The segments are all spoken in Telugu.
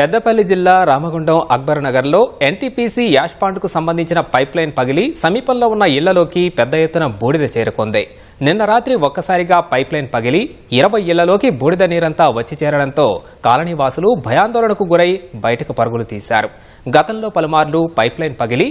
పెద్దపల్లి జిల్లా రామగుండం అక్బర్ నగర్లో ఎన్టీపీసీ యాష్ పాండ్కు సంబంధించిన పైప్ లైన్ పగిలి సమీపంలో ఉన్న ఇళ్ళలోకి పెద్ద ఎత్తున బూడిద చేరుకుంది. నిన్న రాత్రి ఒక్కసారిగా పైప్ లైన్ పగిలి ఇరవై ఇళ్ళలోకి బూడిద నీరంతా వచ్చి చేరడంతో కాలనీవాసులు భయాందోళనకు గురై బయటకు పరుగులు తీశారు. గతంలో పలుమార్లు పైప్ లైన్ పగిలి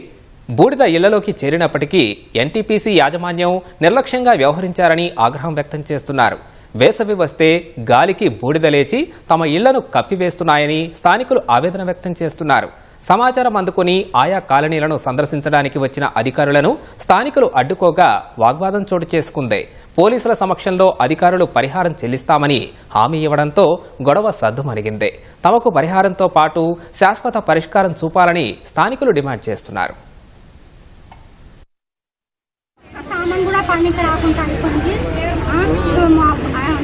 బూడిద ఇళ్ళలోకి చేరినప్పటికీ ఎన్టీపీసీ యాజమాన్యం నిర్లక్ష్యంగా వ్యవహరించారని ఆగ్రహం వ్యక్తం చేస్తున్నారు. వేసవి వస్తే గాలికి బూడిద లేచి తమ ఇళ్ళను కప్పివేస్తున్నాయని స్థానికులు ఆవేదన వ్యక్తం చేస్తున్నారు. సమాచారం అందుకుని ఆయా కాలనీలను సందర్శించడానికి వచ్చిన అధికారులను స్థానికులు అడ్డుకోగా వాగ్వాదం చోటు చేసుకుంది. పోలీసుల సమక్షంలో అధికారులు పరిహారం చెల్లిస్తామని హామీ ఇవ్వడంతో గొడవ సద్దుమణిగింది. తమకు పరిహారంతో పాటు శాశ్వత పరిష్కారం చూపాలని స్థానికులు డిమాండ్ చేస్తున్నారు. సామాన్ కూడా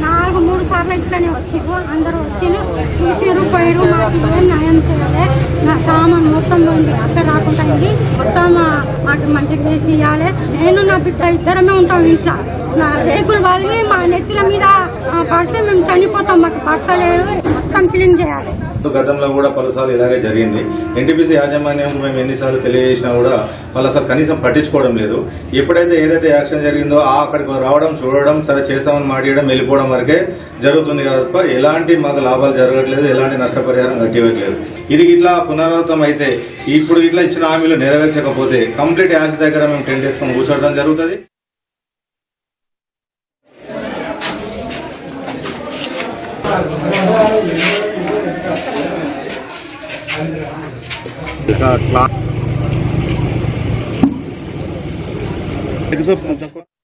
నాలుగు మూడు సార్లు ఇట్లనే వచ్చిర్రు. అందరూ వచ్చిరు చూసిర్రు పోయిరు మాకు ఏం న్యాయం చేయలే. నా సామాన్ మొత్తం ఉంది అక్కడ రాకుండా ఇది. మొత్తం మాకు మంచిగా చేసి ఇవ్వాలి నేను నా బిడ్డ ఇద్దరమే ఉంటాం ఇంట్లో. నా రేకులు వాళ్ళని మా నెత్తిల మీద పడితే మేము చనిపోతాం మాకు పక్కలేదు మొత్తం క్లీన్ చేయాలి. గతంలో కూడా పలుసార్లు ఇలాగే జరిగింది. ఎన్టీపీసీ యాజమాన్యం మేము ఎన్నిసార్లు తెలియజేసినా కూడా వాళ్ళు అసలు కనీసం పట్టించుకోవడం లేదు. ఎప్పుడైతే ఏదైతే యాక్షన్ జరిగిందో ఆ అక్కడికి రావడం చూడడం సరే చేస్తామని మాట్లాడడం వెళ్ళిపోవడం వరకే జరుగుతుంది తప్ప ఎలాంటి మాకు లాభాలు జరగట్లేదు ఎలాంటి నష్టపరిహారం కట్టివ్వట్లేదు. ఇది ఇట్లా పునరావృతం అయితే ఇప్పుడు ఇట్లా ఇచ్చిన హామీలు నెరవేర్చకపోతే కంప్లీట్ యాష్ దగ్గర మేము టెన్ డేస్ కూర్చోవడం జరుగుతుంది. Dekat lah. Itu tuh.